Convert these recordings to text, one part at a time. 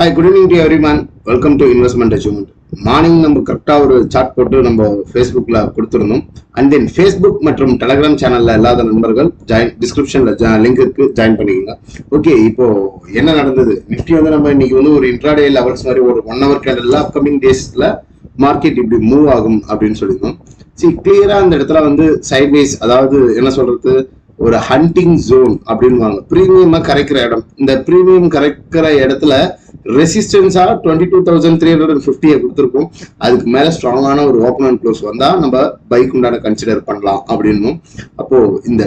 Hi good evening to every man welcome to investment achievement morning நம்ம கரெக்டாக ஒரு chart போட்டு நம்ம ஃபேஸ்புக்கில் கொடுத்துருந்தோம். அண்ட் தென் ஃபேஸ்புக் மற்றும் டெலகிராம் சேனலில் இல்லாத நண்பர்கள் ஜாயின் டிஸ்கிரிப்ஷனில் லிங்க் இருக்கு ஜாயின் பண்ணிக்கோங்க. ஓகே இப்போ என்ன நடந்தது? நிஃப்டி வந்து நம்ம இன்னைக்கு வந்து ஒரு இன்ட்ராடே லெவல்ஸ் மாதிரி ஒரு ஒன் ஹவர் கேண்டில் அப்கமிங் டேஸில் மார்க்கெட் இப்படி மூவ் ஆகும் அப்படின்னு சொல்லியிருந்தோம். சரி கிளியராக அந்த இடத்துல வந்து சைட்வேஸ் அதாவது என்ன சொல்றது? ஒரு ஹண்டிங் ஜோன் அப்படின்வாங்க ப்ரீமியமாக கரைக்கிற இடம். இந்த ப்ரீமியம் கரைக்கிற இடத்துல ரெசிஸ்டன்ஸா twenty two thousand three hundred and ஃபிஃப்டியை கொடுத்துருக்கோம் அதுக்கு மேல ஸ்ட்ராங்கான ஒரு ஓப்பன் அண்ட் க்ளோஸ் வந்தா நம்ம பைக் உண்டான கன்சிடர் பண்ணலாம் அப்படின்னும். அப்போ இந்த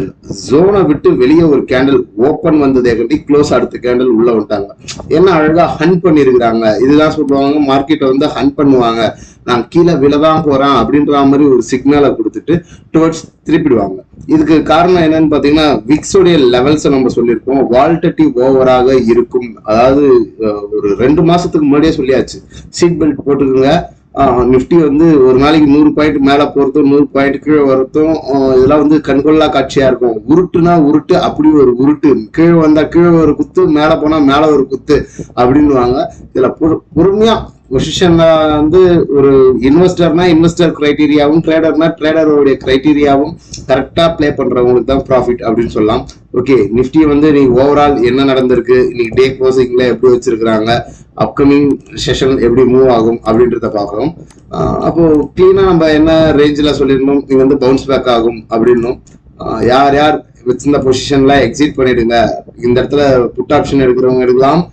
ஜோனை விட்டு வெளியே ஒரு கேண்டில் ஓப்பன் வந்ததே கட்டி க்ளோஸ் அடுத்த கேண்டில் உள்ள வந்துட்டாங்க. என்ன அழகா ஹன் பண்ணிருக்கிறாங்க. இதுதான் சொல்லுவாங்க மார்க்கெட்டை வந்து ஹன் பண்ணுவாங்க. நான் கீழே விழதான் போறேன் அப்படின்ற மாதிரி ஒரு சிக்னலை கொடுத்துட்டு டுவர்ட்ஸ் திருப்பிடுவாங்க. இதுக்கு காரணம் என்னன்னு பாத்தீங்கன்னா விக்ஸோடைய லெவல்ஸை நம்ம சொல்லியிருக்கோம். வால்டட்டி ஓவராக இருக்கும். அதாவது ஒரு ரெண்டு மாசத்துக்கு முன்னாடியே சொல்லியாச்சு. சீட் பெல்ட் போட்டுக்கோங்க. நிஃப்டி வந்து ஒரு நாளைக்கு நூறு பாயிண்ட் மேல போறதும் நூறு பாயிண்ட் கீழே வரதும் இதெல்லாம் வந்து கண்கொள்ளா காட்சியா இருக்கும். உருட்டுனா உருட்டு அப்படி ஒரு உருட்டு. கீழே வந்தா கீழே ஒரு குத்து மேல போனா மேல ஒரு குத்து அப்படின்னுவாங்க. இதுல பொறு- பொறுமையா பொசிஷன்ல வந்து ஒரு இன்வெஸ்டர்னா இன்வெஸ்டர் கிரைட்டீரியாவும் ட்ரேடர்னா ட்ரேடருடைய கிரைட்டீரியாவும் கரெக்டா ப்ளே பண்றவங்களுக்கு தான் ப்ராஃபிட் அப்படின்னு சொல்லலாம். ஓகே நிஃப்டி வந்து நீ ஓவரால் என்ன நடந்திருக்கு? இன்னைக்கு டே க்ளோசிங்ல எப்படி வச்சிருக்கிறாங்க? அப்கமிங் செஷன் எப்படி மூவ் ஆகும்? அப்படின்றத பார்க்குறோம் அப்போ கிளீனா நம்ம என்ன ரேஞ்சில் சொல்லியிருந்தோம் இது வந்து பவுன்ஸ் பேக் ஆகும் அப்படின்னும். யார் யார் வச்சிருந்த பொசிஷன்ல எக்ஸிட் பண்ணிடுங்க. இந்த இடத்துல புட் ஆப்ஷன் எடுக்கிறவங்க எடுக்கலாம்.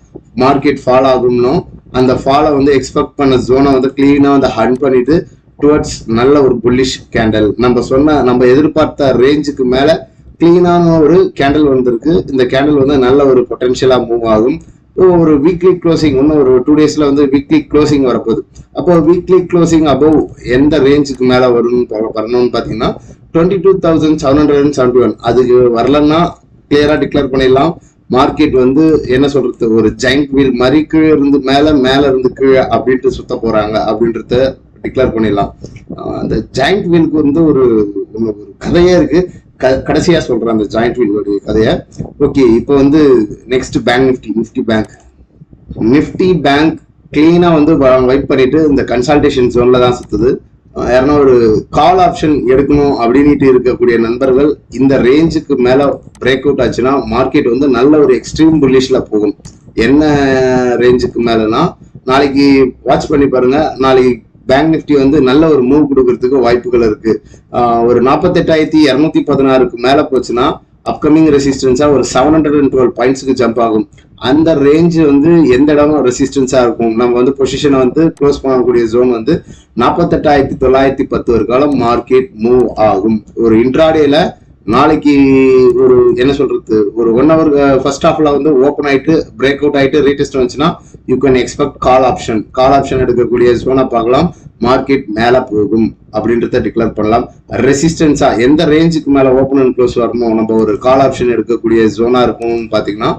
மார்க்கெட் ஃபால் ஆகும்னும். அந்த ஃபாலை வந்து எக்ஸ்பெக்ட் பண்ண ஜோனை வந்து கிளீனாக வந்து ஹன் பண்ணிட்டு டுவர்ட்ஸ் நல்ல ஒரு புல்லிஷ் கேண்டல் நம்ம சொன்ன நம்ம எதிர்பார்த்த ரேஞ்சுக்கு மேலே கிளீனான ஒரு கேண்டில் வந்திருக்கு. இந்த கேண்டில் வந்து நல்ல ஒரு பொட்டென்ஷியலாக மூவ் ஆகும். ஒரு வீக்லி க்ளோசிங் இன்னும் ஒரு டூ டேஸில் வந்து வீக்லி க்ளோசிங் வரப்போகுது. அப்போ வீக்லி க்ளோசிங் அபவ் எந்த ரேஞ்சுக்கு மேலே வரும்னு வரணும்னு பார்த்தீங்கன்னா twenty two thousand seven hundred and seventy one அதுக்கு வரலன்னா கிளியராக டிக்ளேர் பண்ணிடலாம். மார்க்கெட் வந்து என்ன சொல்றது ஒரு ஜெயிண்ட் வீல் மாதிரி கீழே இருந்து மேல மேல இருந்து கீழே அப்படின்ட்டு சுத்த போறாங்க அப்படின்றத டிக்ளேர் பண்ணிடலாம். அந்த ஜாயிண்ட் வீலுக்கு வந்து ஒரு ஒரு கதையே இருக்கு. க- கடைசியா சொல்றேன் அந்த ஜாயிண்ட் வீலுடைய கதையை. ஓகே இப்போ வந்து next bank nifty nifty bank nifty bank கிளீனா வந்து வைப் பண்ணிட்டு இந்த கன்சல்டேஷன் ஜோன்ல தான் சுத்துது. யாருன்னா ஒரு கால் ஆப்ஷன் எடுக்கணும் அப்படின்ட்டு இருக்கக்கூடிய நண்பர்கள் இந்த ரேஞ்சுக்கு மேல பிரேக் அவுட் ஆச்சுன்னா மார்க்கெட் வந்து நல்ல ஒரு எக்ஸ்ட்ரீம் புல்லிஷ்ல போகும். என்ன ரேஞ்சுக்கு மேலனா நாளைக்கு வாட்ச் பண்ணி பாருங்க. நாளைக்கு பேங்க் நிஃப்டி வந்து நல்ல ஒரு மூவ் கொடுக்கறதுக்கு வாய்ப்புகள் இருக்கு. ஒரு நாற்பத்தெட்டாயிரத்தி இரநூத்தி பதினாறுக்கு மேல போச்சுன்னா அப்கமிங் ரெசிஸ்டன்ஸா ஒரு செவன் ஹண்ட்ரட் அண்ட் டுவெல் பாயிண்ட்ஸுக்கு ஜம்ப் ஆகும். அந்த ரேஞ்ச் வந்து எந்த இடமும் ரெசிஸ்டன்ஸா இருக்கும். நம்ம வந்து பொசிஷனை வந்து க்ளோஸ் பண்ணக்கூடிய ஜோன் வந்து நாற்பத்தெட்டாயிரத்தி தொள்ளாயிரத்தி பத்து ஒரு காலம் மார்க்கெட் மூவ் ஆகும். ஒரு இன்ட்ராடேல நாளைக்கு ஒரு என்ன சொல்றது ஒரு ஒன் ஹவர் ஃபர்ஸ்ட் ஹாஃப்ல வந்து ஓப்பன் ஆயிட்டு பிரேக் அவுட் ஆயிட்டு ரீடெஸ்ட் வந்துச்சுன்னா you can expect call option call option எடுக்கக்கூடிய ஜோனை பார்க்கலாம். மார்க்கெட் மேல போகும் அப்படின்றத டிக்ளேர் பண்ணலாம். ரெசிஸ்டன்ஸா எந்த ரேஞ்சுக்கு மேல ஓப்பன் அண்ட் க்ளோஸ் வரணும் நம்ம ஒரு கால் ஆப்ஷன் எடுக்கக்கூடிய ஜோனா இருக்கும்னு பாத்தீங்கன்னா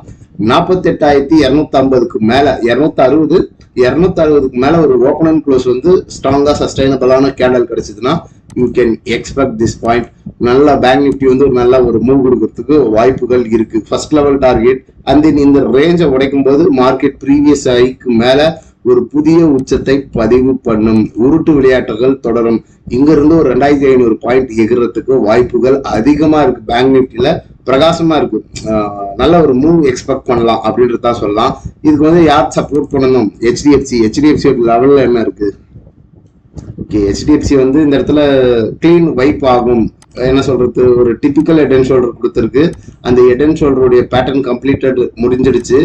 நாற்பத்தி எட்டாயிரத்தி இருநூத்தி ஐம்பதுக்கு மேல இருநூத்தி அறுபது இருநூத்தி அறுபதுக்கு மேல ஒரு ஓப்பன் அண்ட் க்ளோஸ் வந்து ஸ்ட்ராங்கா சஸ்டைனபிளான கேண்டல் கிடைச்சதுன்னா you can expect this point நல்ல பேங்க் நிஃப்டி வந்து ஒரு நல்ல ஒரு மூவ் கொடுக்கறதுக்கு வாய்ப்புகள் இருக்கு. First level target and then இந்த ரேஞ்சை உடைக்கும் போது மார்க்கெட் ப்ரீவியஸ் ஐக்கு மேல ஒரு புதிய உச்சத்தை பதிவு பண்ணும். உருட்டு விளையாட்டுகள் தொடரும். இங்க இருந்து ஒரு ரெண்டாயிரத்தி ஐநூறு பாயிண்ட் எகிறதுக்கு வாய்ப்புகள் அதிகமா இருக்கு. பேங்க் நிஃப்டில பிரகாசமா இருக்கு. நல்ல ஒரு மூவ் எக்ஸ்பெக்ட் பண்ணலாம் அப்படின்றது தான் சொல்லலாம். இதுக்கு வந்து யார் சப்போர்ட் பண்ணணும்? ஹெச்டிஎஃப்சி ஹெச்டிஎஃப்சி லெவல்ல என்ன இருக்கு? ஓகே ஹெச்டிஎஃப்சி வந்து இந்த இடத்துல க்ளீன் வைப் ஆகும். என்ன சொல்றது ஒரு டிபிக்கல் ஹெட் அண்ட் ஷோல்டர் கொடுத்துருக்கு. அந்த ஹெட் அண்ட் ஷோல்டருடைய பேட்டர்ன் கம்ப்ளீட்டட் முடிஞ்சிடுச்சு.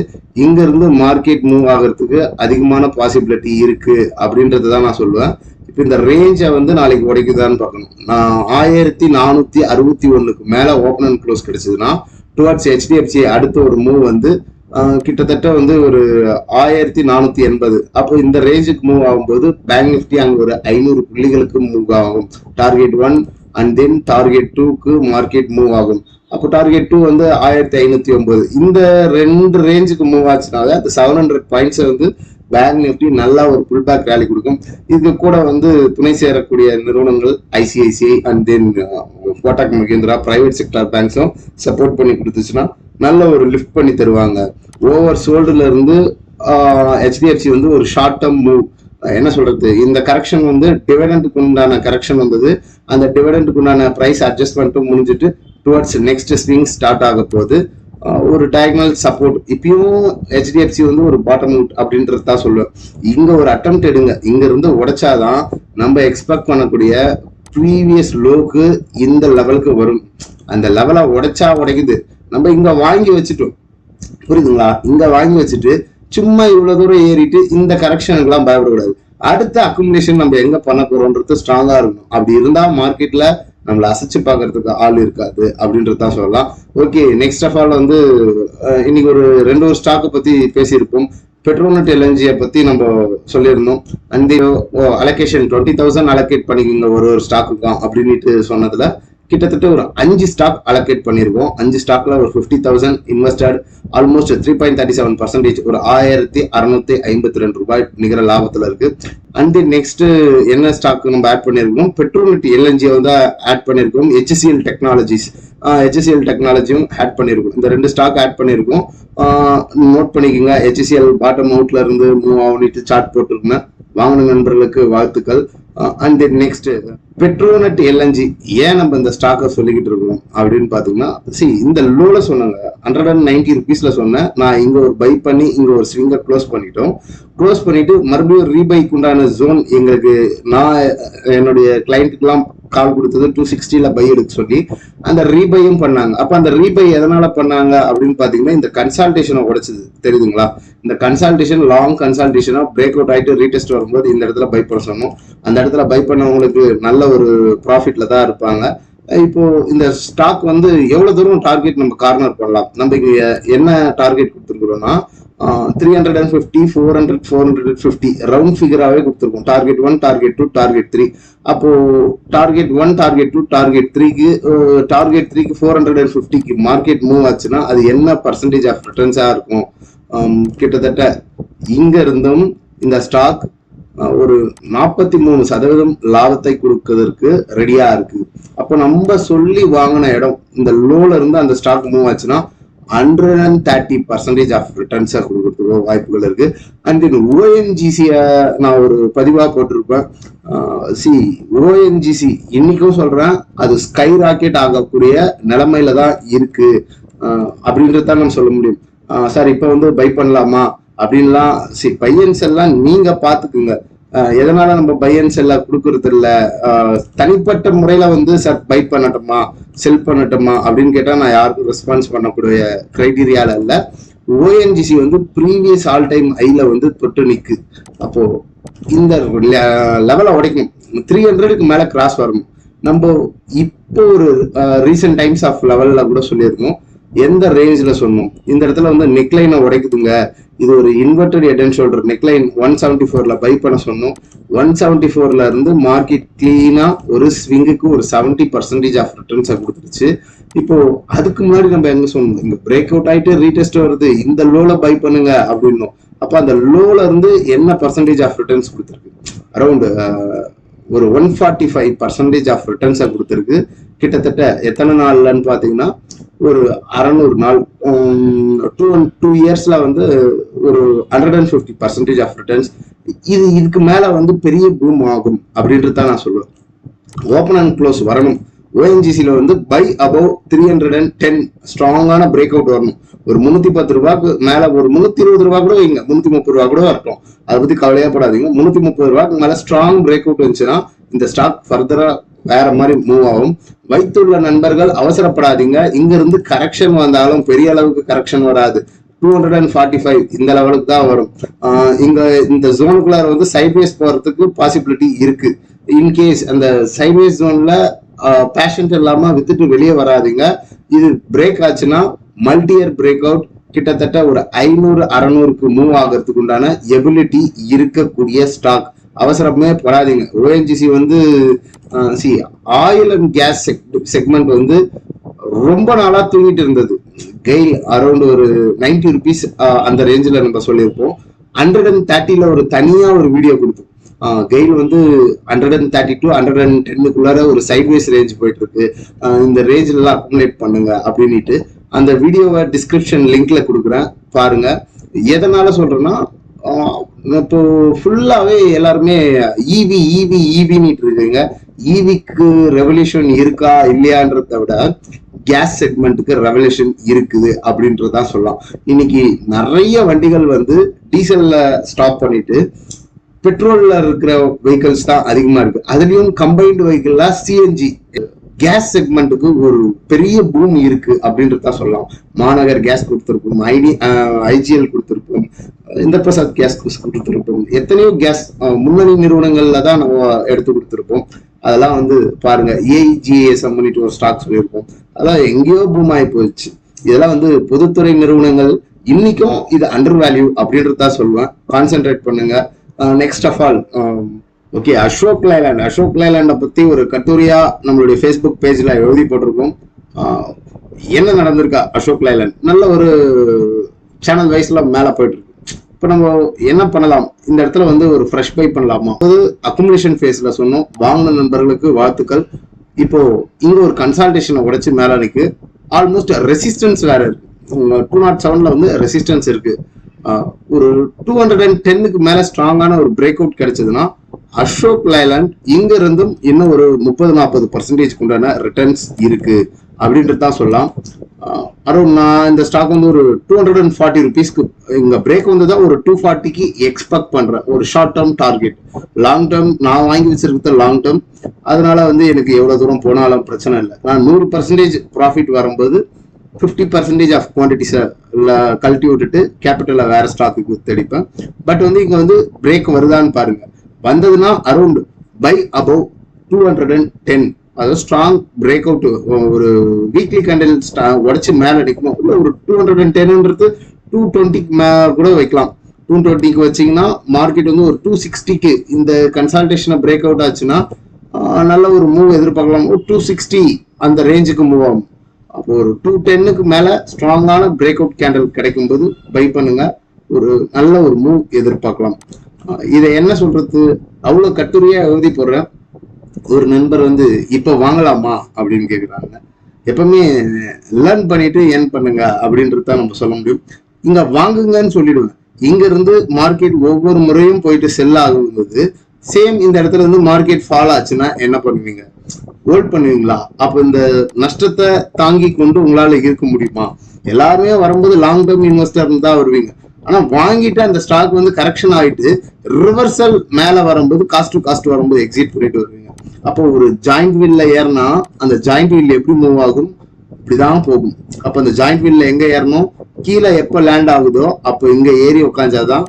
இங்க இருந்து மார்க்கெட் மூவ் ஆகிறதுக்கு அதிகமான பாசிபிலிட்டி இருக்கு அப்படின்றத தான் நான் சொல்லுவேன். இப்போ இந்த ரேஞ்சை வந்து நாளைக்கு உடைக்குதான்னு பார்க்கணும். நான் ஆயிரத்தி நானூத்தி அறுபத்தி ஒன்றுக்கு மேல ஓப்பன் அண்ட் க்ளோஸ் கிடைச்சதுன்னா டுவர்ட்ஸ் ஹெச்டிஎஃப்சி அடுத்த ஒரு மூவ் வந்து கிட்டத்தட்ட வந்து ஒரு ஆயிரத்தி நானூத்தி எண்பது. அப்போ இந்த ரேஞ்சுக்கு மூவ் ஆகும்போது பேங்க் நிஃப்டி அங்கே ஒரு ஐநூறு புள்ளிகளுக்கு மூவ் ஆகும். Target one and then target டூக்கு மார்க்கெட் மூவ் ஆகும். அப்போ டார்கெட் டூ வந்து ஆயிரத்தி ஐநூத்தி ஒன்பது. இந்த ரெண்டு ரேஞ்சுக்கு மூவ் ஆச்சுனால அந்த செவன் ஹண்ட்ரட் பாயிண்ட்ஸ் வந்து பேங்க் நிஃப்டி நல்லா ஒரு புல் பேக் ரேலி கொடுக்கும். இதுக்கு கூட வந்து துணை சேரக்கூடிய நிறுவனங்கள் ICICI and then Kotak Mahindra private sector பேங்க்ஸும் support பண்ணி கொடுத்துச்சுன்னா நல்ல ஒரு லிஃப்ட் பண்ணி தருவாங்க. ஓவர் சோல்டுல இருந்து uh, ஹெச்டிஎஃப்சி வந்து ஒரு ஷார்ட் டேர்ம் மூவ் என்ன சொல்றது? இந்த கரெக்ஷன் வந்து டிவிடெண்டுக்கு உண்டான கரெக்ஷன் வந்தது. அந்த டிவிடெண்டுக்கு உண்டான ப்ரைஸ் அட்ஜஸ்ட்மெண்ட்டும் முடிஞ்சிட்டு டுவர்ட்ஸ் நெக்ஸ்ட் ஸ்விங் ஸ்டார்ட் ஆக போகுது. ஒரு டயக்னல் சப்போர்ட் இப்பயும் ஹெச்டிஎஃப்சி வந்து ஒரு பாட்டம் அவுட் அப்படின்றது தான் சொல்லுவேன். இங்க ஒரு அட்டம் எடுங்க. இங்க இருந்து உடைச்சாதான் நம்ம எக்ஸ்பெக்ட் பண்ணக்கூடிய ப்ரீவியஸ் லோக்கு இந்த லெவலுக்கு வரும். அந்த லெவலை உடைச்சா உடைக்குது. நம்ம இங்க வாங்கி வச்சுட்டோம். புரியுதுங்களா? இங்க வாங்கி வச்சுட்டு சும்மா இவ்வளவு தூரம் ஏறிட்டு இந்த கரெக்ஷனுக்கு எல்லாம் பயப்படக்கூடாது. அடுத்த அக்குமுலேஷன் நம்ம எங்க பண்ண போறோம்ன்றது ஸ்ட்ராங்கா இருக்கணும். அப்படி இருந்தா மார்க்கெட்ல நம்மள அசைச்சு பார்க்கறதுக்கு ஆள் இருக்காது அப்படின்றது தான் சொல்லலாம். ஓகே நெக்ஸ்ட் ஆஃப் ஆல் வந்து அஹ், இன்னைக்கு ஒரு ரெண்டு ஒரு ஸ்டாக்கை பத்தி பேசியிருப்போம். பெட்ரோனட் எல்என்ஜியை பத்தி நம்ம சொல்லியிருந்தோம். அந்த அலோகேஷன் டுவெண்ட்டி தௌசண்ட் அலோகேட் பண்ணிக்கோங்க ஒரு ஒரு ஸ்டாக்குக்கும் அப்படின்ட்டு சொன்னதுல கிட்டத்தட்ட ஒரு அஞ்சு ஸ்டாக் அலோகேட் பண்ணியிருக்கோம். அஞ்சு ஸ்டாக்ல ஒரு fifty thousand invested almost three point thirty seven percentage ஒரு ஆயிரத்தி அறுநூத்தி ஐம்பத்தி ரெண்டு ரூபாய் நிகர லாபத்துல இருக்கு. அண்ட் நெக்ஸ்ட் என்ன ஸ்டாக் நம்ம ஆட் பண்ணியிருக்கோம்? பெட்ரோலிட்டி எல்என்ஜி வந்து ஆட் பண்ணியிருக்கோம். ஹெச்சிஎல் டெக்னாலஜிஸ் ஹெச்சிஎல் டெக்னாலஜியும் ஆட் பண்ணியிருக்கோம். இந்த ரெண்டு ஸ்டாக் ஆட் பண்ணியிருக்கோம். நோட் பண்ணிக்கோங்க. ஹெச்சிஎல் பாட்டம் அவுட்ல இருந்து மூவ் ஆகிட்டு சார்ட் போட்டிருக்கேன் வாங்கின நண்பர்களுக்கு வாழ்த்துக்கள். And then next Petronet LNG ஏன் நம்ம இந்த ஸ்டாக்கை சொல்லிக்கிட்டு இருக்கோம்? அப்படின்னு பாத்தீங்கன்னா சி இந்த லோல சொன்னாங்க ஹண்ட்ரட் அண்ட் நைன்டி ருபீஸ்ல சொன்னேன். நான் இங்க ஒரு பை பண்ணி இங்க ஒரு ஸ்விங்கை க்ளோஸ் பண்ணிட்டோம். க்ளோஸ் பண்ணிட்டு மறுபடியும் ரீபைக் உண்டான ஜோன் எங்களுக்கு நான் என்னுடைய கிளைண்ட்டுக்கெல்லாம் கால் கொடுத்தது டூ சிக்ஸ்டியில் பை எடுக்க சொல்லி அந்த ரீபையும் பண்ணாங்க. அப்போ அந்த ரீபை எதனால் பண்ணாங்க அப்படின்னு பார்த்தீங்கன்னா இந்த கன்சல்டேஷனை உடைச்சது. தெரியுதுங்களா? இந்த கன்சல்டேஷன் லாங் கன்சல்டேஷனாக பிரேக் அவுட் ஆகிட்டு ரீடெஸ்ட் வரும்போது இந்த இடத்துல பை பண்ண சொன்னோம். அந்த இடத்துல பை பண்ணவங்களுக்கு நல்ல ஒரு ப்ராஃபிட்டில் தான் இருப்பாங்க. இப்போ இந்த ஸ்டாக் வந்து எவ்வளவு தூரம் டார்கெட் நம்ம கார்னர் பண்ணலாம் நம்ம இங்கே என்ன target கொடுத்துருக்குறோம்னா three hundred and fifty four hundred four hundred fifty round ஃபிகராகவே கொடுத்துருக்கோம். Target one target two target three அப்போ target one target two target த்ரீக்கு டார்கெட் த்ரீக்கு ஃபோர் ஹண்ட்ரட் அண்ட் ஃபிஃப்டிக்கு மார்க்கெட் மூவ் ஆச்சுன்னா அது என்ன பர்சன்டேஜ் ஆஃப் ரிட்டர்ன்ஸாக இருக்கும்? கிட்டத்தட்ட இங்க இருந்தும் இந்த ஸ்டாக் ஒரு நாற்பத்தி மூணு சதவீதம் லாபத்தை கொடுக்கறதுக்கு ரெடியா இருக்கு. அப்போ நம்ம சொல்லி வாங்கின இடம் இந்த லோல இருந்து அந்த ஸ்டாக் மூவ் ஆச்சுன்னா hundred and thirty percentage of ரிட்டர்ன்ஸாக கொடுக்கறதுக்கு வாய்ப்புகள் இருக்கு. அண்ட் தென் ஓஎன்ஜிசியை நான் ஒரு பதிவாக போட்டிருப்பேன். சி ஓஎன்ஜிசி இன்னைக்கும் சொல்றேன் அது ஸ்கை ராக்கெட் ஆகக்கூடிய நிலைமையில தான் இருக்கு. ஆஹ் அப்படின்றது தான் நம்ம சொல்ல முடியும். சார் இப்போ வந்து பை பண்ணலாமா? அப்படின்லாம் சி பையன்ஸ் எல்லாம் நீங்க பாத்துக்குங்க எதனால நம்ம பையன் செல்லாக கொடுக்கறது இல்ல? தனிப்பட்ட முறையில வந்து சார் பை பண்ணட்டுமா? செல் பண்ணட்டுமா? அப்படின்னு கேட்டா நான் யாருக்கும் ரெஸ்பான்ஸ் பண்ணக்கூடிய கிரைடீரியால இல்ல. ஓஎன்ஜிசி வந்து ப்ரீவியஸ் ஆல் டைம் ஐல வந்து தொட்டு நிக்கு. அப்போ இந்த லெவலை உடைக்கணும். த்ரீ ஹண்ட்ரடுக்கு மேல கிராஸ் வரணும். நம்ம இப்போ ஒரு ரீசெண்ட் டைம்ஸ் ஆஃப் லெவல்ல கூட சொல்லியிருக்கோம். எந்த ரேஞ்சில் சொன்னோம்? இந்த இடத்துல வந்து நெக்லைனை உடைக்குதுங்க. இது ஒரு inverted head and shoulder neckline one seventy ஃபோரில் பை பண்ண சொன்னோம். ஒன் செவன்டி ஃபோரில் இருந்து மார்க்கெட் க்ளீனாக ஒரு ஸ்விங்குக்கு ஒரு செவன்ட்டி பர்சன்டேஜ் ஆஃப் ரிட்டர்ன்ஸை கொடுத்துருச்சு. இப்போ அதுக்கு முன்னாடி நம்ம எங்க சொன்னோம்? இங்கே பிரேக் அவுட் ஆகிட்டு ரீடெஸ்ட் வருது. இந்த லோவில் பை பண்ணுங்க அப்படின்னோம். அப்போ அந்த லோவில் இருந்து என்ன பர்சன்டேஜ் ஆஃப் ரிட்டர்ன்ஸ் கொடுத்துருக்கு? அரௌண்டு ஒரு one forty five percentage of ரிட்டர்ன்ஸை கொடுத்துருக்கு. கிட்டத்தட்ட எத்தனை நாள்லன்னு பார்த்தீங்கன்னா ஒரு அறநூறு நாள் டூ அண்ட் டூ இயர்ஸ்ல வந்து ஒரு hundred and fifty percentage of returns இது இதுக்கு மேல வந்து பெரிய பூம் ஆகும் அப்படின்றது தான் நான் சொல்லுவேன். ஓப்பன் அண்ட் க்ளோஸ் வரணும். ஓஎன்ஜிசியில் வந்து buy above three hundred and ten ஸ்ட்ராங்கான பிரேக் அவுட் வரணும். ஒரு முந்நூற்றி பத்து ரூபாய்க்கு மேலே ஒரு முந்நூற்றி இருபது ரூபா கூட வைங்க. முந்நூற்றி முப்பது ரூபா கூட வரட்டும். அதை பற்றி கவலையே படாதீங்க. முந்நூற்றி முப்பது ரூபாய்க்கு மேலே ஸ்ட்ராங் பிரேக் அவுட் வந்துச்சுன்னா இந்த ஸ்டாக் ஃபர்தராக வேற மாதிரி மூவ் ஆகும். வைத்துள்ள நண்பர்கள் அவசரப்படாதீங்க. இங்க இருந்து கரெக்ஷன் வந்தாலும் பெரிய அளவுக்கு கரெக்ஷன் வராது. Two hundred and forty five இந்த லெவலுக்கு தான் வரும். இங்க இந்த ஜோனுக்குள்ளார வந்து சைட்வேஸ் போறதுக்கு பாசிபிலிட்டி இருக்கு. இன்கேஸ் அந்த சைட்வேஸ் ஜோன்ல பேஷண்ட் இல்லாம வித்துட்டு வெளியே வராதீங்க. இது பிரேக் ஆச்சுன்னா மல்டியர் பிரேக் அவுட் கிட்டத்தட்ட ஒரு ஐநூறு அறநூறுக்கு மூவ் ஆகிறதுக்கு உண்டான எபிலிட்டி இருக்கக்கூடிய ஸ்டாக் அவசரமே படாதீங்க. ஓஎன்ஜிசி வந்து சி ஆயில் அண்ட் கேஸ் செக்மெண்ட் வந்து ரொம்ப நாளா தூங்கிட்டு இருந்தது. கெயில் அரௌண்ட் ஒரு நைன்டி ருபீஸ் அந்த ரேஞ்சில் நம்ம சொல்லியிருப்போம். ஹண்ட்ரட் அண்ட் தேர்ட்டியில் ஒரு தனியாக ஒரு வீடியோ கொடுத்தோம். கெயில் வந்து hundred and thirty to hundred and டென்னுக்குள்ளார ஒரு சைட்வேஸ் ரேஞ்ச் போயிட்டு இருக்கு இந்த ரேஞ்சில் அக்குமுலேட் பண்ணுங்க அப்படின்ட்டு அந்த வீடியோவை டிஸ்கிரிப்ஷன் லிங்க்ல கொடுக்குறேன். பாருங்க. எதனால சொல்றேன்னா இப்போ ஃபுல்லாவே எல்லாருமே ஈவி ஈவி ஈவின்னு இருக்குங்க. ஈவிக்கு ரெவல்யூஷன் இருக்கா இல்லையான்றத விட கேஸ் செக்மெண்ட்டுக்கு ரெவல்யூஷன் இருக்குது அப்படின்றதான் சொல்லலாம். இன்னைக்கு நிறைய வண்டிகள் வந்து டீசல்ல ஸ்டாப் பண்ணிட்டு பெட்ரோல்ல இருக்கிற வெஹிக்கிள்ஸ் தான் அதிகமா இருக்கு. அதுலயும் கம்பைன்டு வெஹிக்கிள்ல சிஎன்ஜி கேஸ் செக்மெண்ட்டுக்கு ஒரு பெரிய பூம் இருக்கு அப்படின்றது தான் சொல்லலாம். மாநகர் கேஸ் கொடுத்துருப்போம் ஐடி ஐஜிஎல் கொடுத்துருப்போம் இந்த பிரசாத் கேஸ் கொடுத்துருப்போம் எத்தனையோ கேஸ் முன்னணி நிறுவனங்கள்ல தான் நம்ம எடுத்து கொடுத்துருப்போம். அதெல்லாம் வந்து பாருங்க ஏஜிஏஎஸ் பண்ணிட்டு ஒரு ஸ்டாக் சொல்லியிருப்போம். அதெல்லாம் எங்கேயோ பூம் ஆகி போயிடுச்சு. இதெல்லாம் வந்து பொதுத்துறை நிறுவனங்கள் இன்னைக்கும் இது அண்டர் வேல்யூ அப்படின்றது தான் சொல்லுவேன். கான்சென்ட்ரேட் பண்ணுங்க. Next of all okay Ashok Leyland Ashok லைலாண்டை பற்றி ஒரு கட்டுரையாக நம்மளுடைய ஃபேஸ்புக் பேஜில் எழுதி போட்டிருக்கோம். என்ன நடந்திருக்கா அசோக் லைலாண்ட் நல்ல ஒரு சேனல் வைஸில் மேலே போயிட்டு இப்போ நம்ம என்ன பண்ணலாம்? இந்த இடத்துல வந்து ஒரு ஃப்ரெஷ் பை பண்ணலாமா? அது அக்குமுலேஷன் ஃபேஸில் சொன்னோம். வாங்கின நண்பர்களுக்கு வாழ்த்துக்கள். இப்போ இங்கே ஒரு கன்சல்டேஷனை உடைச்சு மேலே இருக்கு. ஆல்மோஸ்ட் ரெசிஸ்டன்ஸ் வேற இருக்கு. டூ நாட் செவனில் வந்து ரெசிஸ்டன்ஸ் இருக்கு. ஒரு டூ ஹண்ட்ரட் அண்ட் டென்னுக்கு மேலே ஸ்ட்ராங்கான ஒரு பிரேக் அவுட் கிடைச்சதுன்னா அசோக் லைலாண்ட் இங்க இருந்தும் இன்னும் ஒரு முப்பது நாற்பது பர்சன்டேஜ் உண்டான ரிட்டர்ன்ஸ் இருக்கு. அப்படின்றது தான் சொல்லலாம். அரௌண்ட் நான் இந்த ஸ்டாக் வந்து ஒரு டூ ஹண்ட்ரட் அண்ட் ஃபார்ட்டி ருபீஸ்க்கு இங்க பிரேக் வந்து தான் ஒரு டூ ஃபார்ட்டிக்கு எக்ஸ்பெக்ட் பண்றேன். ஒரு short term target long term நான் வாங்கி வச்சிருக்கிறது லாங் டேர்ம் அதனால வந்து எனக்கு எவ்வளவு தூரம் போனாலும் பிரச்சனை இல்லை. நான் நூறு பர்சன்டேஜ் ப்ராஃபிட் வரும்போது ஃபிஃப்டி பர்சன்டேஜ் ஆஃப் குவான்டிட்டிஸை கழட்டி விட்டுட்டு கேபிட்டலை வேற ஸ்டாக்குக்கு தெடிப்பேன் பட் வந்து இங்கே வந்து பிரேக் வருதான்னு பாருங்கள் வந்ததுன்னா around buy above two hundred and ten அதாவது ஸ்ட்ராங் பிரேக் அவுட் ஒரு வீக்லி கேண்டில் உடச்சு மேலே அடிக்கணும் இல்லை ஒரு டூ ஹண்ட்ரட் அண்ட் டென்ன்றது டூ டுவெண்ட்டிக்கு மே கூட வைக்கலாம். டூ டுவெண்ட்டிக்கு வச்சீங்கன்னா மார்க்கெட் வந்து ஒரு டூ சிக்ஸ்டிக்கு இந்த கன்சல்டேஷனை பிரேக் அவுட் ஆச்சுன்னா நல்ல ஒரு மூவ் எதிர்பார்க்கலாம். ஒரு டூ சிக்ஸ்டி அந்த ரேஞ்சுக்கு மூவ் ஆகும். அப்போ ஒரு டூ டென்னுக்கு மேலே ஸ்ட்ராங்கான பிரேக் அவுட் கேண்டில் கிடைக்கும்போது பை பண்ணுங்க. ஒரு நல்ல ஒரு மூவ் எதிர்பார்க்கலாம். இதை என்ன சொல்றது? அவ்வளவு கட்டுரையா எழுதி போடுற ஒரு நண்பர் வந்து இப்ப வாங்கலாமா? அப்படின்னு கேக்குறாங்க. எப்பவுமே லேர்ன் பண்ணிட்டு ஏன் பண்ணுங்க அப்படின்றது தான் நம்ம சொல்ல முடியும். இங்க வாங்குங்கன்னு சொல்லிடுவேன். இங்க இருந்து மார்க்கெட் ஒவ்வொரு முறையும் போயிட்டு செல் ஆகும்போது சேம் இந்த இடத்துல இருந்து மார்க்கெட் ஃபால் ஆச்சுன்னா என்ன பண்ணுவீங்க? ஹோல்ட் பண்ணுவீங்களா? அப்ப இந்த நஷ்டத்தை தாங்கி கொண்டு உங்களால இருக்க முடியுமா? எல்லாருமே வரும்போது லாங் டேர்ம் இன்வெஸ்டர் தான் வருவீங்க. ஆனா வாங்கிட்டு அந்த ஸ்டாக் வந்து கரெக்ஷன் ஆயிட்டு ரிவர்சல் மேல வரும்போது காஸ்ட் டு காஸ்ட் வரும்போது எக்ஸிட் பண்ணிட்டு வருவீங்க. அப்போ ஒரு ஜாயிண்ட் வீல்ல ஏறினா அந்த ஜாயிண்ட் வீல் எப்படி மூவ் ஆகும்? இப்படிதான் போகும். அப்ப அந்த ஜாயிண்ட் வீல்ல எங்க ஏறணும்? கீழே எப்ப லேண்ட் ஆகுதோ அப்போ இங்க ஏறி உட்காந்தாதான்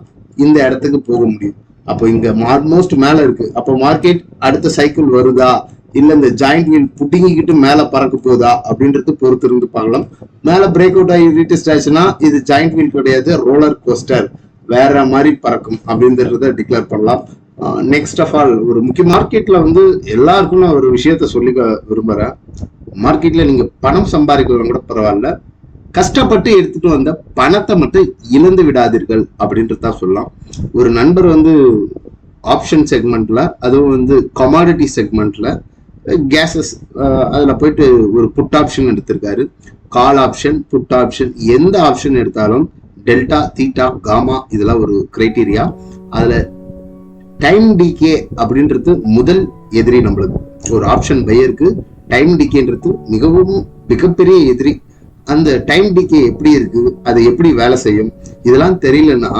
இந்த இடத்துக்கு போக முடியும். அப்போ இங்க ஆல்மோஸ்ட் மேல இருக்கு. அப்போ மார்க்கெட் அடுத்த சைக்கிள் வருதா? இல்ல இந்த ஜாயிண்ட் வீல் புட்டிங்கிக்கிட்டு மேல பறக்க போகுதா அப்படின்றது பொறுத்து இருந்து பார்க்கலாம். மேல பிரேக் அவுட் ஆகி ரீடெஸ்ட் ஆச்சுன்னா இது ஜாயிண்ட் வீல் கிடையாது ரோலர் கோஸ்டர் வேற மாதிரி பறக்கும் அப்படின்றத டிக்ளேர் பண்ணலாம். நெக்ஸ்ட் ஆஃப் ஆல் ஒரு முக்கிய மார்க்கெட்ல வந்து எல்லாருக்கும் நான் ஒரு விஷயத்த சொல்லிக்க விரும்புறேன். மார்க்கெட்ல நீங்க பணம் சம்பாதிக்கலாம் கூட பரவாயில்ல. கஷ்டப்பட்டு எடுத்துட்டு வந்த பணத்தை மட்டும் இழந்து விடாதீர்கள் அப்படின்றது தான் சொல்லலாம். ஒரு நண்பர் வந்து ஆப்ஷன் செக்மெண்ட்ல அதுவும் வந்து கமாடிட்டி செக்மெண்ட்ல கேசஸ் uh, அதில் போயிட்டு ஒரு புட் ஆப்ஷன் எடுத்திருக்காரு. கால் ஆப்ஷன் புட் ஆப்ஷன் எந்த ஆப்ஷன் எடுத்தாலும் டெல்டா தீட்டா காமா இதெல்லாம் ஒரு கிரைட்டீரியா அதில் டைம் டிகே அப்படின்றது முதல் எதிரி நம்மளுக்கு. ஒரு ஆப்ஷன் பையருக்கு டைம் டிகேன்றது மிகவும் மிகப்பெரிய எதிரி. அந்த டைம் டிகே எப்படி இருக்கு? அது எப்படி வேலை செய்யும்? இதெல்லாம் தெரியலன்னா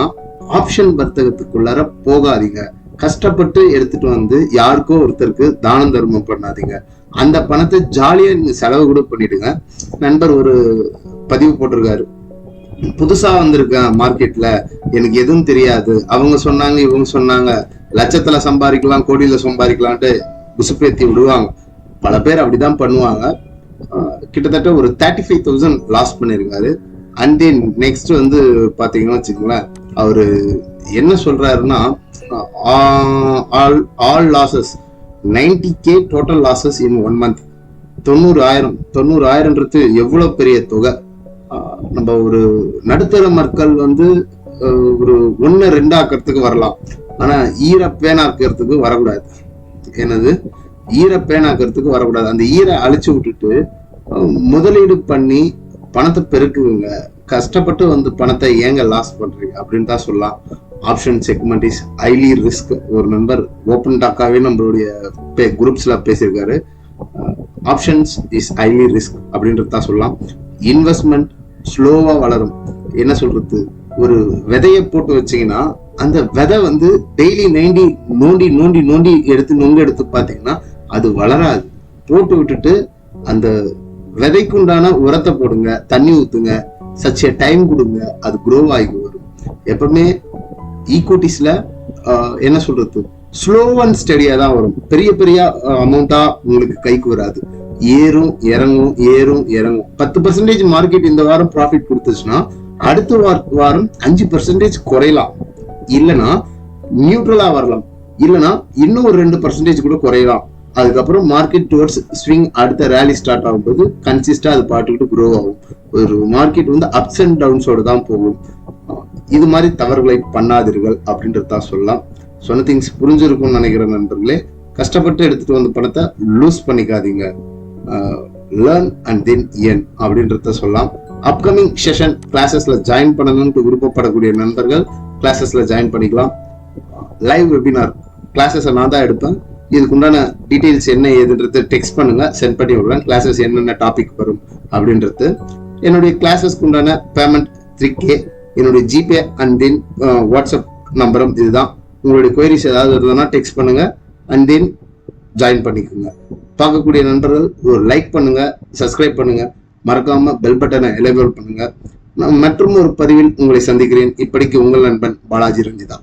ஆப்ஷன் வர்த்தகத்துக்குள்ளார போகாதீங்க. கஷ்டப்பட்டு எடுத்துட்டு வந்து யாருக்கோ ஒருத்தருக்கு தானம் தர்மம் பண்ணாதீங்க. அந்த பணத்தை ஜாலியா நீங்க செலவு கூட பண்ணிடுங்க. நண்பர் ஒரு பதிவு போட்டிருக்காரு. புதுசா வந்திருக்கேன் மார்க்கெட்ல எனக்கு எதுவும் தெரியாது. அவங்க சொன்னாங்க இவங்க சொன்னாங்க. லட்சத்துல சம்பாதிக்கலாம் கோடியில சம்பாதிக்கலான்ட்டு குசுப்பேத்தி விடுவாங்க. பல பேர் அப்படிதான் பண்ணுவாங்க. கிட்டத்தட்ட ஒரு தேர்ட்டி ஃபைவ் தௌசண்ட் லாஸ் பண்ணிருக்காரு. அண்ட் தென் நெக்ஸ்ட் வந்து பாத்தீங்கன்னா வச்சுக்கோங்களேன் அவரு என்ன சொல்றாருன்னா all all losses ninety K total losses in one month தொண்ணூறு ஆயிரம் தொண்ணூறு ஆயிரம்ன்றது எவ்வளவு பெரிய தொகை? நம்ம ஒரு நடுத்தர மக்கள் வந்து ஒரு ஒன்னு ரெண்டாக்கிறதுக்கு வரலாம். ஆனா ஈர பேனாக்கிறதுக்கு வரக்கூடாது. என்னது? ஈர பேனாக்கிறதுக்கு வரக்கூடாது. அந்த ஈரை அழிச்சு விட்டுட்டு முதலீடு பண்ணி பணத்தை பெருக்குங்க. கஷ்டப்பட்டு வந்து பணத்தை ஏங்க லாஸ் பண்றீங்க? அப்படின்னு தான் சொல்லலாம். Option segment is highly risk ஒரு மெம்பர் ஓப்பன் டாக்காவே நம்மளுடைய குரூப்ஸில் பேசியிருக்காரு. ஆப்ஷன்ஸ் இஸ் ஹைலி ரிஸ்க் அப்படின்றது தான் சொல்லலாம். இன்வெஸ்ட்மெண்ட் ஸ்லோவாக வளரும். என்ன சொல்கிறது ஒரு விதையை போட்டு வச்சிங்கன்னா அந்த விதை வந்து டெய்லி நைண்டி நோண்டி நோண்டி நோண்டி எடுத்து நொங்க எடுத்து பார்த்தீங்கன்னா அது வளராது. போட்டு விட்டுட்டு அந்த விதைக்குண்டான உரத்தை போடுங்க தண்ணி ஊற்றுங்க சச்சிய டைம் கொடுங்க அது குரோ ஆகி வரும். எப்பவுமே ஈக்விட்டிஸ்ல என்ன சொல்றது? ஸ்லோ அண்ட் ஸ்டடியா தான் வரும். பெரிய பெரிய அமௌண்ட்டா உங்களுக்கு கைக்கு வராது. ஏறும் இறங்கும் ஏறும் இறங்கும். பத்து பர்சன்டேஜ் மார்க்கெட் இந்த வாரம் ப்ராஃபிட் கொடுத்துச்சுன்னா அடுத்த வார- வாரம் அஞ்சு பர்சன்டேஜ் குறையலாம். இல்லைன்னா நியூட்ரலா வரலாம். இல்லைன்னா இன்னும் ஒரு ரெண்டு பர்சன்டேஜ் கூட குறையலாம். அதுக்கப்புறம் மார்க்கெட் டுவர்ட்ஸ் ஸ்விங் அடுத்த ரேலி ஸ்டார்ட் ஆகும்போது கன்சிஸ்டா அது பாட்டுக்கிட்டு க்ரோ ஆகும். ஒரு மார்க்கெட் வந்து அப்ஸ் அண்ட் டவுன்ஸோட தான் போகும். இது மாதிரி தவறுகளை பண்ணாதீர்கள் அப்படின்றது தான் சொல்லலாம். சொன்ன திங்ஸ் புரிஞ்சிருக்கும்னு நினைக்கிற நண்பர்களே. கஷ்டப்பட்டு எடுத்துட்டு வந்த பணத்தை லூஸ் பண்ணிக்காதீங்க. லேர்ன் அண்ட் தென் என் அப்படின்றத சொல்லலாம். அப்கமிங் செஷன் கிளாஸஸ்ல ஜாயின் பண்ணணும்னு விருப்பப்படக்கூடிய நண்பர்கள் கிளாஸஸ்ல ஜாயின் பண்ணிக்கலாம். லைவ் வெபினார் கிளாஸஸை நான் தான் எடுப்பேன். இதுக்கு உண்டான டீட்டெயில்ஸ் என்ன ஏதுன்றது டெக்ஸ்ட் பண்ணுங்க. சென்ட் பண்ணி விடுறேன். கிளாஸஸ் என்னென்ன டாபிக் வரும் அப்படின்றது. என்னுடைய கிளாஸஸ்க்கு உண்டான பேமெண்ட் த்ரீ கே என்னுடைய ஜிபே அண்ட் தென் வாட்ஸ்அப் நம்பரும் இதுதான். உங்களுடைய கொயரிஸ் ஏதாவது இருந்ததுன்னா டெக்ஸ்ட் பண்ணுங்க. அண்ட் தென் ஜாயின் பண்ணிக்கோங்க. பார்க்கக்கூடிய நண்பர்கள் ஒரு லைக் பண்ணுங்க சப்ஸ்கிரைப் பண்ணுங்க. மறக்காம பெல் பட்டனை எலேபிள் பண்ணுங்க. நான் மற்றும் ஒரு பதிவில் உங்களை சந்திக்கிறேன். இப்படிக்கு உங்கள் நண்பன் பாலாஜி ரஞ்சிதா.